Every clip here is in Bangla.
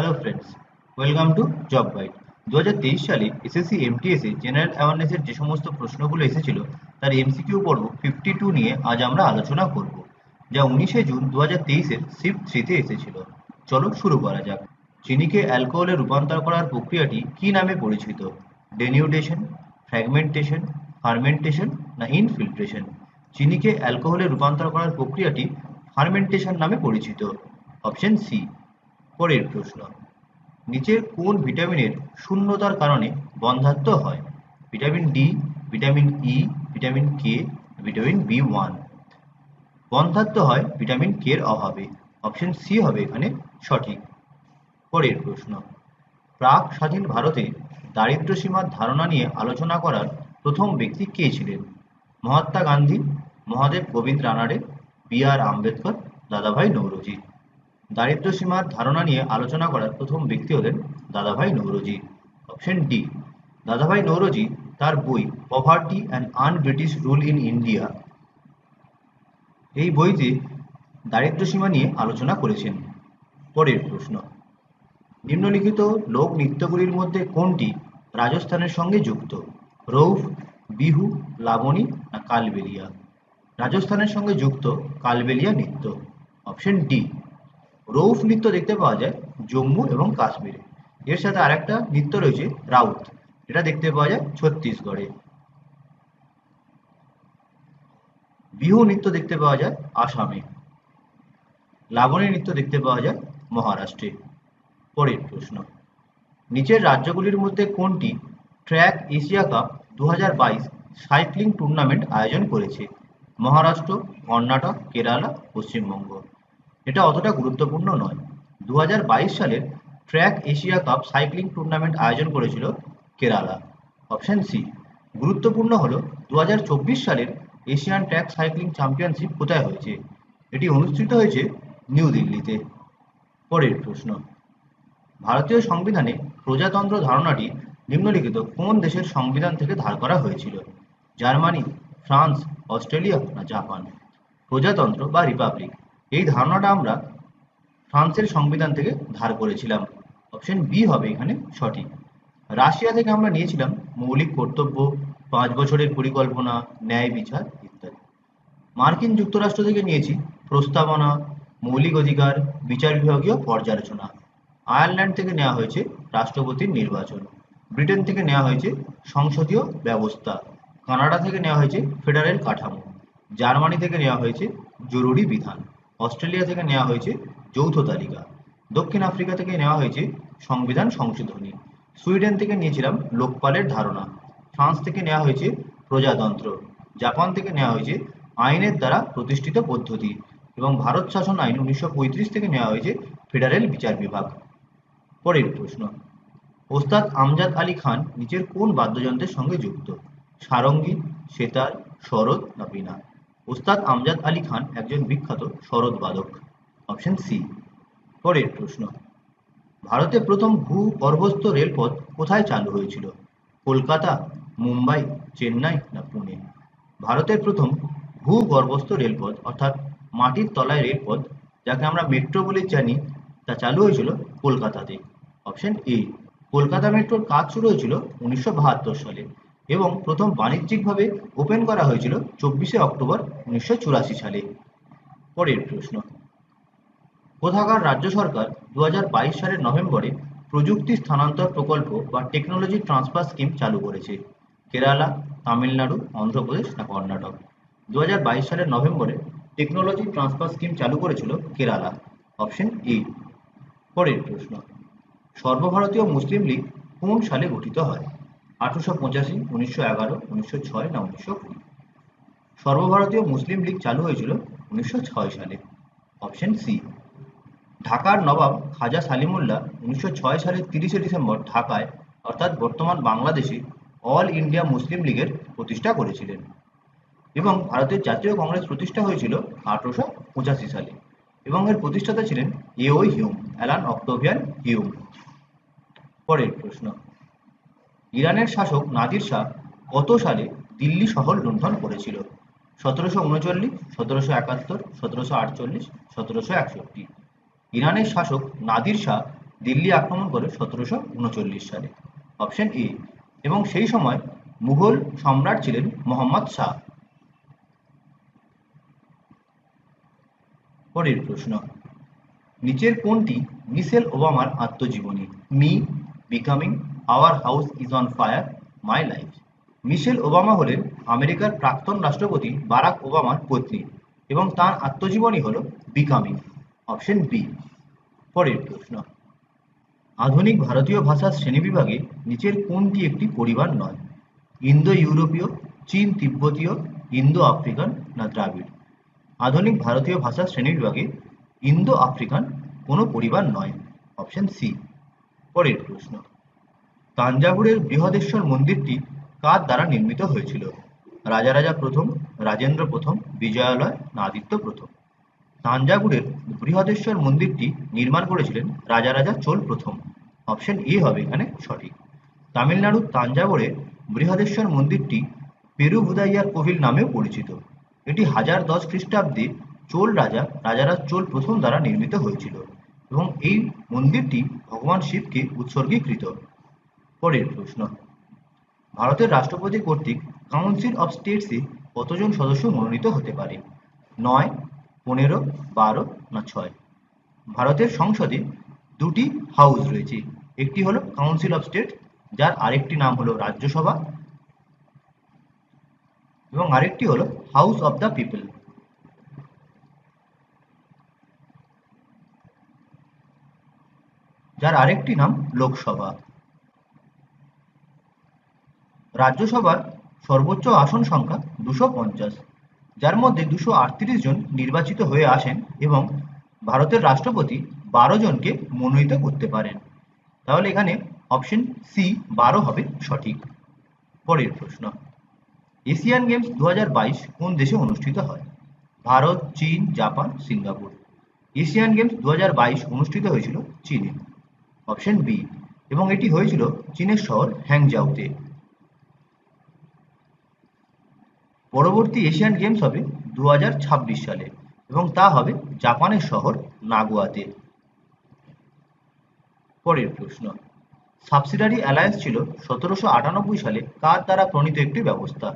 Hello friends welcome to job guide দু হাজার তেইশ সালে এসএসসি এমটিএসে জেনারেল অ্যাওয়ারনেসের যে সমস্ত প্রশ্নগুলো এসেছিল, তার এমসিকিউ পর্ব ফিফটি টু নিয়ে আজ আমরা আলোচনা করব, যা উনিশে জুন দু হাজার তেইশের শিফট থ্রিতে এসেছিল। চলো শুরু করা যাক। চিনিকে অ্যালকোহলে রূপান্তর করার প্রক্রিয়াটি কি নামে পরিচিত? ডেনিউটেশন ফ্র্যাগমেন্টেশন ফার্মেন্টেশন না ইনফিল্ট্রেশন চিনিকে অ্যালকোহলে রূপান্তর করার প্রক্রিয়াটি ফার্মেন্টেশন নামে পরিচিত। অপশন সি পরের প্রশ্ন। নিচের কোন ভিটামিনের শূন্যতার কারণে বন্ধ্যাত্ব হয়? Vitamin D, vitamin E, vitamin K, vitamin B one. বন্ধ্যাত্ব হয় ভিটামিন কে এর অভাবে। অপশন সি হবে এখানে সঠিক। পরের প্রশ্ন। প্রাক স্বাধীন ভারতে দারিদ্র সীমার ধারণা নিয়ে আলোচনা করার প্রথম ব্যক্তি কে ছিলেন? Mahatma Gandhi, Mahadev Govind Ranade, B R Ambedkar, Dadabhai Naoroji. দারিদ্র সীমার ধারণা নিয়ে আলোচনা করার প্রথম ব্যক্তি হলেন দাদাভাই নৌরোজি। অপশন ডি দাদাভাই নৌরোজি তার বই poverty and un British rule in India এই বইতে দারিদ্র সীমা নিয়ে আলোচনা করেছেন। পরের প্রশ্ন, নিম্নলিখিত লোক নৃত্যগুলির মধ্যে কোনটি রাজস্থানের সঙ্গে যুক্ত? রৌফ, বিহু, লাবণী না কালবেলিয়া? রাজস্থানের সঙ্গে যুক্ত কালবেলিয়া নৃত্য। অপশন ডি রৌফ নৃত্য দেখতে পাওয়া যায় জম্মু এবং কাশ্মীরে। এর সাথে আরেকটা নৃত্য রয়েছে রাউত। এটা দেখতে পাওয়া যায় ছত্তিশগড়ে। বিহু নৃত্য দেখতে পাওয়া যায় আসামে। লাবণী নৃত্য দেখতে পাওয়া যায় মহারাষ্ট্রে। পরের প্রশ্ন, নিচের রাজ্যগুলির মধ্যে কোনটি ট্র্যাক এশিয়া কাপ দু হাজার বাইশ সাইক্লিং টুর্নামেন্ট আয়োজন করেছে? মহারাষ্ট্র, কর্ণাটক, কেরালা, পশ্চিমবঙ্গ। এটা অতটা গুরুত্বপূর্ণ নয়। দু সালের track Asia cup cycling tournament আয়োজন করেছিল কেরালা। Option C. গুরুত্বপূর্ণ হল, দুহাজার চব্বিশ সালের এশিয়ান ট্র্যাক সাইক্লিং চ্যাম্পিয়নশিপ কোথায় হয়েছে? এটি অনুষ্ঠিত হয়েছে নিউ দিল্লিতে। পরের প্রশ্ন। ভারতীয় সংবিধানে প্রজাতন্ত্র ধারণাটি নিম্নলিখিত কোন দেশের সংবিধান থেকে ধার করা হয়েছিল? জার্মানি, ফ্রান্স, অস্ট্রেলিয়া না জাপান? প্রজাতন্ত্র বা রিপাবলিক? এই ধারণাটা আমরা ফ্রান্সের সংবিধান থেকে ধার করেছিলাম। অপশন বি হবে এখানে সঠিক। রাশিয়া থেকে আমরা নিয়েছিলাম মৌলিক কর্তব্য, পাঁচ বছরের পরিকল্পনা, ন্যায় বিচার ইত্যাদি। মার্কিন যুক্তরাষ্ট্র থেকে নিয়েছি প্রস্তাবনা, মৌলিক অধিকার, বিচার বিভাগীয় পর্যালোচনা। আয়ারল্যান্ড থেকে নেওয়া হয়েছে রাষ্ট্রপতির নির্বাচন। ব্রিটেন থেকে নেওয়া হয়েছে সংসদীয় ব্যবস্থা। কানাডা থেকে নেওয়া হয়েছে ফেডারেল কাঠামো। জার্মানি থেকে নেওয়া হয়েছে জরুরি বিধান। অস্ট্রেলিয়া থেকে নেওয়া হয়েছে যৌথ তালিকা। দক্ষিণ আফ্রিকা থেকে নেওয়া হয়েছে সংবিধান সংশোধনী। সুইডেন থেকে নিয়েছিলাম লোকপালের ধারণা। ফ্রান্স থেকে নেওয়া হয়েছে প্রজাতন্ত্র। জাপান থেকে নেওয়া হয়েছে আইনের দ্বারা প্রতিষ্ঠিত পদ্ধতি। এবং ভারত শাসন আইন উনিশশো পঁয়ত্রিশ থেকে নেওয়া হয়েছে ফেডারেল বিচার বিভাগ। পরের প্রশ্ন, ওস্তাদ আমজাদ আলী খান নিচের কোন বাদ্যযন্ত্রের সঙ্গে যুক্ত? সারঙ্গী, সেতার, শরৎ না বীণা ওস্তাদ আমজাদ আলী খান একজন বিখ্যাত শরৎ বাদক। Option C. পরের প্রশ্ন। ভারতে প্রথম ভূ গর্ভস্থ রেলপথ কোথায় চালু হয়েছিল? কলকাতা, মুম্বাই, চেন্নাই না পুনে? ভারতের প্রথম ভূ গর্ভস্থ রেলপথ অর্থাৎ মাটির তলায় রেলপথ যাকে আমরা মেট্রো বলে জানি, তা চালু হয়েছিল কলকাতাতে। Option A. কলকাতা মেট্রোর কাজ শুরু হয়েছিল উনিশশো বাহাত্তর সালে। এবং প্রথম বাণিজ্যিকভাবে ওপেন করা হয়েছিল চব্বিশে অক্টোবর উনিশশো চুরাশি সালে। পরের প্রশ্ন। কোথাকার রাজ্য সরকার দু হাজার বাইশ সালের নভেম্বরে প্রযুক্তি স্থানান্তর প্রকল্প বা টেকনোলজি ট্রান্সফার স্কিম চালু করেছে? কেরালা, তামিলনাড়ু, অন্ধ্রপ্রদেশ না কর্ণাটক? দু হাজার বাইশ সালের নভেম্বরে টেকনোলজি ট্রান্সফার স্কিম চালু করেছিল কেরালা। অপশন এ পরের প্রশ্ন। সর্বভারতীয় মুসলিম লীগ কোন সালে গঠিত হয়? আঠারোশো পঁচাশি, উনিশশো এগারো, উনিশশো ছয় না উনিশশো কুড়ি। সর্বভারতীয় মুসলিম লীগ চালু হয়েছিল উনিশশো ছয় সালে। Option C. ঢাকার নবাব খাজা সালিমুল্লাহ উনিশশো ছয় সালের তিরিশে ডিসেম্বর ঢাকায়, অর্থাৎ বর্তমান বাংলাদেশে অল ইন্ডিয়া মুসলিম লীগের প্রতিষ্ঠা করেছিলেন এবং ভারতের জাতীয় কংগ্রেস প্রতিষ্ঠা হয়েছিল আঠারোশো পঁচাশি সালে এবং এর প্রতিষ্ঠাতা ছিলেন A O Hume, Allan Octavian Hume. পরের প্রশ্ন। ইরানের শাসক নাদির শাহ কত সালে দিল্লি শহর লুণ্ঠন করেছিল? সতেরোশো উনচল্লিশ, সতেরোশো একাত্তর, সতেরোশো আটচল্লিশ, সতেরোশো একষট্টি। ইরানের শাসক নাদির শাহ দিল্লি আক্রমণ করে সতেরোশো উনচল্লিশ সালে। Option A. এবং সেই সময় মুঘল সম্রাট ছিলেন মোহাম্মদ শাহ। পরের প্রশ্ন। নিচের কোনটি মিশেল ওবামার আত্মজীবনী? Me, becoming our house is on fire my life Michelle Obama হলেন আমেরিকার প্রাক্তন রাষ্ট্রপতি বারাক ওবামার পত্নী এবং তার আত্মজীবনী হল বিকামিং অপশন বি পরের প্রশ্ন। আধুনিক ভারতীয় ভাষার শ্রেণীবিভাগে নিচের কোনটি একটি পরিবার নয়? ইন্দো ইউরোপীয় চীন তিব্বতীয় ইন্দো আফ্রিকান না দ্রাবিড়? আধুনিক ভারতীয় ভাষার শ্রেণীবিভাগে ইন্দো আফ্রিকান কোনো পরিবার নয় অপশন সি পরের প্রশ্ন। তাঞ্জাভুরের বৃহদেশ্বর মন্দিরটি কার দ্বারা নির্মিত হয়েছিল? রাজারাজা প্রথম, রাজেন্দ্র প্রথম, বিজয়ালয় আদিত্য প্রথম। তাঞ্জাভুরের বৃহদেশ্বর মন্দিরটি নির্মাণ করেছিলেন রাজারাজা চোল প্রথম। অপশন এ হবে এখানে সঠিক। তামিলনাড়ুর তাঞ্জাভুরে বৃহদেশ্বর মন্দিরটি পেরুভুদাইয়ার কোভিল নামেও পরিচিত। এটি হাজার দশ খ্রিস্টাব্দে চোল রাজা রাজারাজ চোল প্রথম দ্বারা নির্মিত হয়েছিল এবং এই মন্দিরটি ভগবান শিবকে উৎসর্গীকৃত। পরের প্রশ্ন। ভারতের রাষ্ট্রপতি কর্তৃক কাউন্সিল অফ স্টেটসে কতজন সদস্য মনোনীত হতে পারে? নয়, পনেরো, বারো না ছয়? ভারতের সংসদে দুটি হাউস রয়েছে। একটি হলো কাউন্সিল অফ স্টেট যার আরেকটি নাম হলো রাজ্যসভা এবং আরেকটি হলো হাউস অফ দ্য পিপল যার আরেকটি নাম লোকসভা। রাজ্যসভার সর্বোচ্চ আসন সংখ্যা দুশো পঞ্চাশ, যার মধ্যে দুশো আটত্রিশ জন নির্বাচিত হয়ে আসেন এবং ভারতের রাষ্ট্রপতি বারো জনকে মনোনীত করতে পারেন। তাহলে এখানে অপশন সি বারো হবে সঠিক। পরের প্রশ্ন, এশিয়ান গেমস দু হাজার বাইশ কোন দেশে অনুষ্ঠিত হয়? ভারত, চীন, জাপান, সিঙ্গাপুর। এশিয়ান গেমস দু হাজার বাইশ অনুষ্ঠিত হয়েছিল চীনে। অপশন বি এবং এটি হয়েছিল চীনের শহর হ্যাংজাউতে পরবর্তী এশিয়ান গেমস হবে দু হাজার ছাব্বিশ সালে এবং তা হবে জাপানের শহর নাগোয়াতে। পরের প্রশ্ন, সাবসিডারি অ্যালায়েন্স ছিল সতেরোশো আটানব্বই সালে। কার দ্বারা প্রণীত একটি ব্যবস্থা?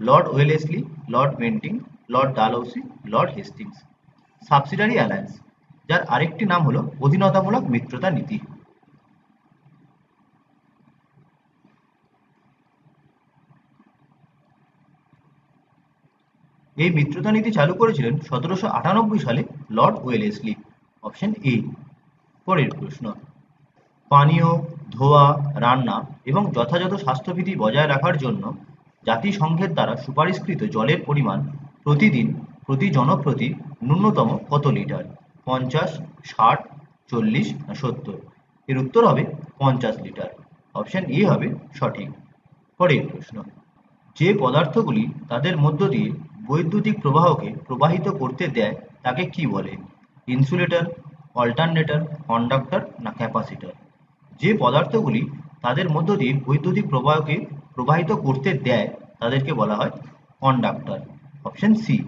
Lord Wellesley, lord Bentinck lord Dalhousie, lord Hastings. Subsidiary alliance, যার আরেকটি নাম হলো অধীনতামূলক মিত্রতা নীতি। এই মিত্রতা নীতি চালু করেছিলেন সতেরোশো আটানব্বই সালে লর্ড ওয়েলেসলি। Option A. পরের প্রশ্ন। পানীয়, ধোয়া, রান্না এবং যথাযথ স্বাস্থ্যবিধি বজায় রাখার জন্য জাতিসংঘের দ্বারা সুপারিশকৃত জলের পরিমাণ প্রতিদিন প্রতি জনপ্রতি ন্যূনতম কত লিটার? পঞ্চাশ, ষাট, চল্লিশ না সত্তর? এর উত্তর হবে পঞ্চাশ লিটার। অপশন এ হবে সঠিক। পরের প্রশ্ন। যে পদার্থগুলি তাদের মধ্য দিয়ে বৈদ্যুতিক প্রবাহকে প্রবাহিত করতে দেয় তাকে কি বলে? ইনসুলেটর, অল্টারনেটর, কন্ডাক্টর না ক্যাপাসিটর? যে পদার্থগুলি তাদের মধ্য দিয়ে বৈদ্যুতিক প্রবাহকে প্রবাহিত করতে দেয়, তাদেরকে বলা হয় কন্ডাক্টর। Option C.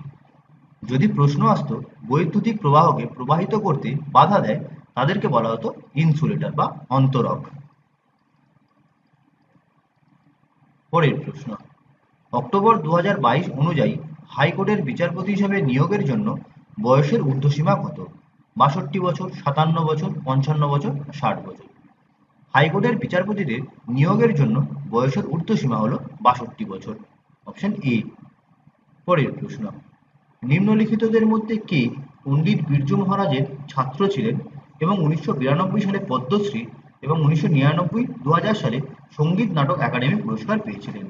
যদি প্রশ্ন আসতো, বৈদ্যুতিক প্রবাহকে প্রবাহিত করতে বাধা দেয়, তাদেরকে বলা হতো ইনসুলেটর বা অন্তরক। পরের প্রশ্ন। অক্টোবর দু হাজার বাইশ অনুযায়ী হাইকোর্টের বিচারপতি হিসেবে নিয়োগের জন্য বয়সের ঊর্ধ্বসীমা কত? বাষট্টি বছর, সাতান্ন বছর, পঞ্চান্ন বছর, ষাট বছর। হাইকোর্টের বিচারপতিদের নিয়োগের জন্য বয়সের ঊর্ধ্বসীমা হল বাষট্টি বছর। Option A. পরের প্রশ্ন। নিম্নলিখিতদের মধ্যে কে পণ্ডিত বিরজু মহারাজের ছাত্র ছিলেন এবং উনিশশো বিরানব্বই সালে পদ্মশ্রী এবং উনিশশো নিরানব্বই দু সালে সংগীত নাটক একাডেমি পুরস্কার পেয়েছিলেন?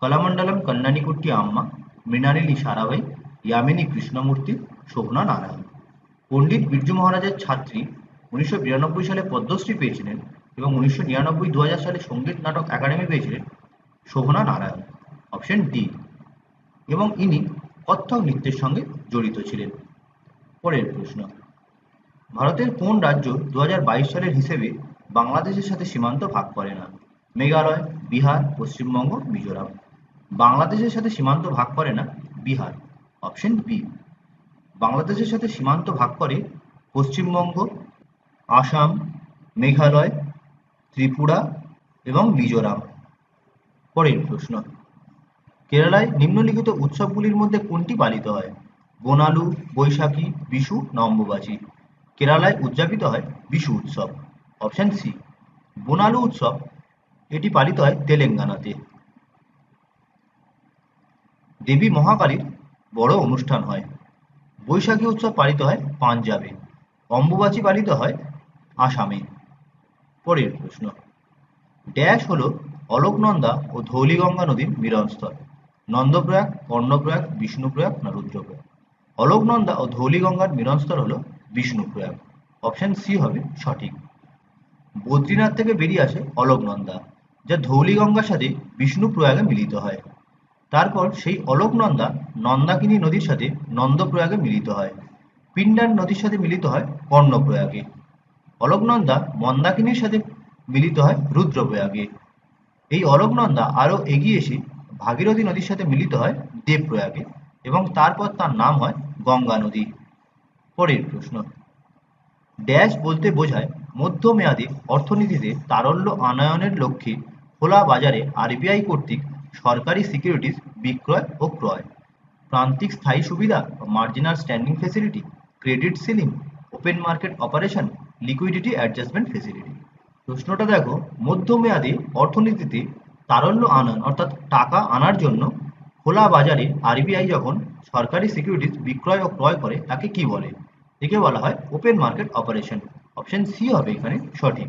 কলামণ্ডলম, কল্যাণীকুট্টি আম্মা মৃণালিনী সারাভাই, ইয়ামিনী কৃষ্ণমূর্তি, শোভনা নারায়ণ। পণ্ডিত বিরজু মহারাজের ছাত্রী উনিশশো বিরানব্বই সালে পদ্মশ্রী পেয়েছিলেন এবং উনিশশো নিরানব্বই দু সালে সংগীত নাটক একাডেমি পেয়েছিলেন শোভনা নারায়ণ, অপশন ডি। এবং ইনি কত্থক নৃত্যের সঙ্গে জড়িত ছিলেন। পরের প্রশ্ন, ভারতের কোন রাজ্য দু হাজার বাইশ সালের হিসেবে বাংলাদেশের সাথে সীমান্ত ভাগ করে না? মেঘালয়, বিহার, পশ্চিমবঙ্গ, মিজোরাম। বাংলাদেশের সাথে সীমান্ত ভাগ করে না, বিহার। অপশন বি বাংলাদেশের সাথে সীমান্ত ভাগ করে পশ্চিমবঙ্গ, আসাম, মেঘালয়, ত্রিপুরা এবং মিজোরাম। পরের প্রশ্ন, কেরালায় নিম্নলিখিত উৎসবগুলির মধ্যে কোনটি পালিত হয়? বোনালু, বৈশাখী, বিশু নম্ববাচী কেরালায় উদযাপিত হয় বিশু উৎসব। অপশন সি বোনালু উৎসব, এটি পালিত হয় তেলেঙ্গানাতে। দেবী মহাকালীর বড় অনুষ্ঠান হয়। বৈশাখী উৎসব পালিত হয় পাঞ্জাবে। অম্বুবাচী পালিত হয় আসামে। পরের প্রশ্ন। ড্যাশ হল অলোকনন্দা ও ধৌলিগঙ্গা নদীর মিলনস্থল। নন্দপ্রয়াগ, কর্ণপ্রয়াগ, বিষ্ণুপ্রয়াগ না রুদ্রপ্রয়াগ? অলোকনন্দা ও ধৌলিগঙ্গার মিলনস্থল হল বিষ্ণুপ্রয়াগ। অপশন সি হবে সঠিক। বদ্রীনাথ থেকে বেরিয়ে আসে অলোকনন্দা, যা ধৌলিগঙ্গার সাথে বিষ্ণুপ্রয়াগে মিলিত হয়। তারপর সেই অলোকনন্দা নন্দাকিনী নদীর সাথে নন্দপ্রয়াগে মিলিত হয়। পিণ্ডার নদীর সাথে মিলিত হয় কর্ণপ্রয়াগে। অলোকনন্দা মন্দাকিনীর সাথে মিলিত হয় রুদ্রপ্রয়াগে। এই অলোকনন্দা আরও এগিয়ে এসে ভাগীরথী নদীর সাথে মিলিত হয় দেবপ্রয়াগে এবং তারপর তার নাম হয় গঙ্গা নদী। পরের প্রশ্ন। ড্যাশ বলতে বোঝায় মধ্যমেয়াদী অর্থনীতিতে তারল্য আনয়নের লক্ষ্যে খোলা বাজারে আরবিআই কর্তৃক সরকারি সিকিউরিটিজ বিক্রয় ও ক্রয়, প্রান্তিক স্থায়ী সুবিধা marginal standing facility credit ceiling open market operation liquidity adjustment facility প্রশ্নটা দেখো, মধ্যমেয়াদী অর্থনীতিতে তারল্য আনয়ন অর্থাৎ টাকা আনার জন্য খোলা বাজারে আরবিআই যখন সরকারি সিকিউরিটিজ বিক্রয় ও ক্রয় করে, তাকে কি বলে? একে বলা হয় open market operation option C হবে এখানে সঠিক।